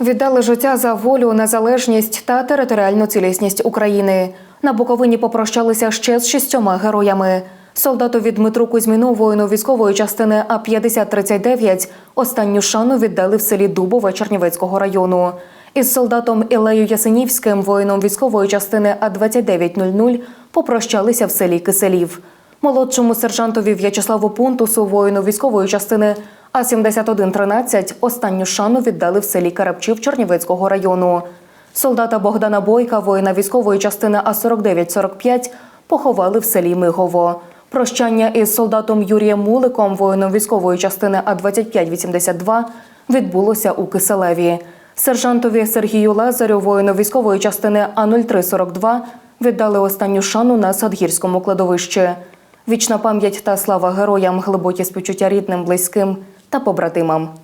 Віддали життя за волю, незалежність та територіальну цілісність України. На Буковині попрощалися ще з шістьома героями. Солдатові Дмитру Кузьміну, воїну військової частини А 5039 останню шану віддали в селі Дубове Чернівецького району. Із солдатом Ілею Ясенівським, воїном військової частини А 2900 попрощалися в селі Киселів. Молодшому сержантові В'ячеславу Пунтусу, воїну військової частини А 7113 останню шану віддали в селі Карапчів Чернівецького району. Солдата Богдана Бойка, воїна військової частини А 4945 поховали в селі Мигово. Прощання із солдатом Юрієм Муликом, воїном військової частини А 2582 відбулося у Киселеві. Сержантові Сергію Лазарю, воїну військової частини А 0342 віддали останню шану на Садгірському кладовищі. Вічна пам'ять та слава героям, глибокі співчуття рідним, близьким та побратимам.